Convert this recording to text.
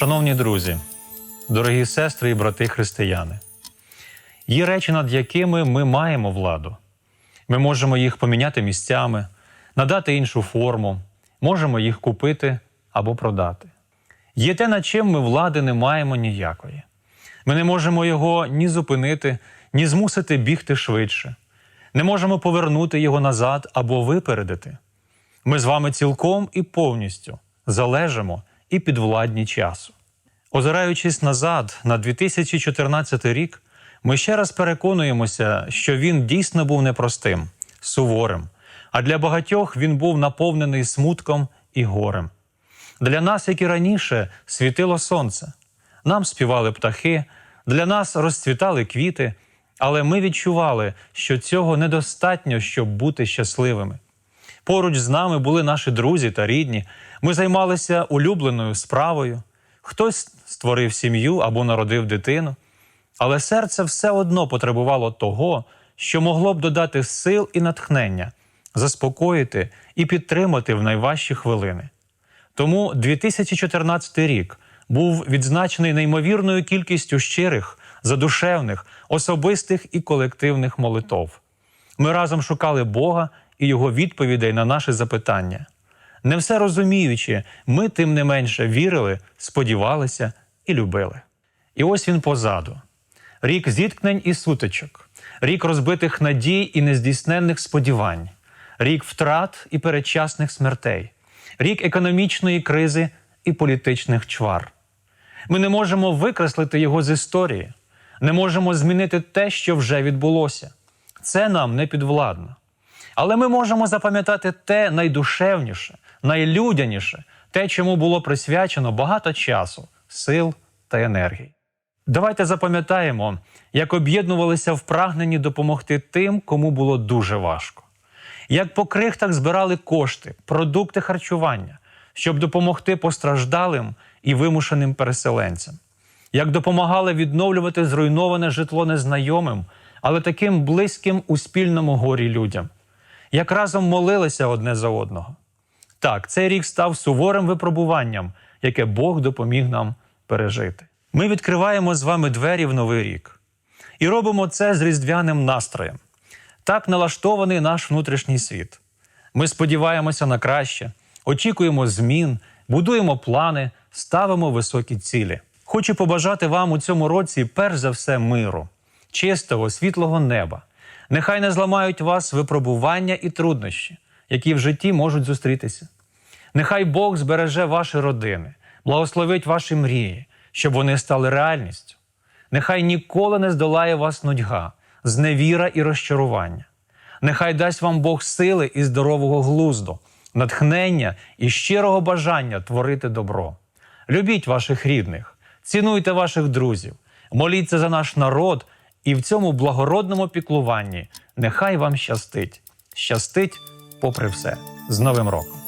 Шановні друзі, дорогі сестри і брати християни, є речі, над якими ми маємо владу. Ми можемо їх поміняти місцями, надати іншу форму, можемо їх купити або продати. Є те, над чим ми влади не маємо ніякої. Ми не можемо його ні зупинити, ні змусити бігти швидше. Не можемо повернути його назад або випередити. Ми з вами цілком і повністю залежимо і підвладні часу. Озираючись назад на 2014 рік, ми ще раз переконуємося, що він дійсно був непростим, суворим, а для багатьох він був наповнений смутком і горем. Для нас, як і раніше, світило сонце, нам співали птахи, для нас розцвітали квіти, але ми відчували, що цього недостатньо, щоб бути щасливими. Поруч з нами були наші друзі та рідні. Ми займалися улюбленою справою. Хтось створив сім'ю або народив дитину. Але серце все одно потребувало того, що могло б додати сил і натхнення, заспокоїти і підтримати в найважчі хвилини. Тому 2014 рік був відзначений неймовірною кількістю щирих, задушевних, особистих і колективних молитов. Ми разом шукали Бога і Його відповідей на наші запитання. Не все розуміючи, ми тим не менше вірили, сподівалися і любили. І ось він позаду. Рік зіткнень і сутичок, рік розбитих надій і нездійсненних сподівань, рік втрат і передчасних смертей, рік економічної кризи і політичних чвар. Ми не можемо викреслити його з історії, не можемо змінити те, що вже відбулося. Це нам не підвладно. Але ми можемо запам'ятати те найдушевніше, найлюдяніше, те, чому було присвячено багато часу, сил та енергії. Давайте запам'ятаємо, як об'єднувалися в прагненні допомогти тим, кому було дуже важко, як по крихтах збирали кошти, продукти харчування, щоб допомогти постраждалим і вимушеним переселенцям, як допомагали відновлювати зруйноване житло незнайомим, але таким близьким у спільному горі людям, як разом молилися одне за одного. Так, цей рік став суворим випробуванням, яке Бог допоміг нам пережити. Ми відкриваємо з вами двері в новий рік і робимо це з різдвяним настроєм. Так налаштований наш внутрішній світ. Ми сподіваємося на краще, очікуємо змін, будуємо плани, ставимо високі цілі. Хочу побажати вам у цьому році перш за все миру, чистого, світлого неба. Нехай не зламають вас випробування і труднощі, які в житті можуть зустрітися. Нехай Бог збереже ваші родини, благословить ваші мрії, щоб вони стали реальністю. Нехай ніколи не здолає вас нудьга, зневіра і розчарування. Нехай дасть вам Бог сили і здорового глузду, натхнення і щирого бажання творити добро. Любіть ваших рідних, цінуйте ваших друзів, моліться за наш народ, і в цьому благородному піклуванні нехай вам щастить. Щастить попри все. З Новим роком!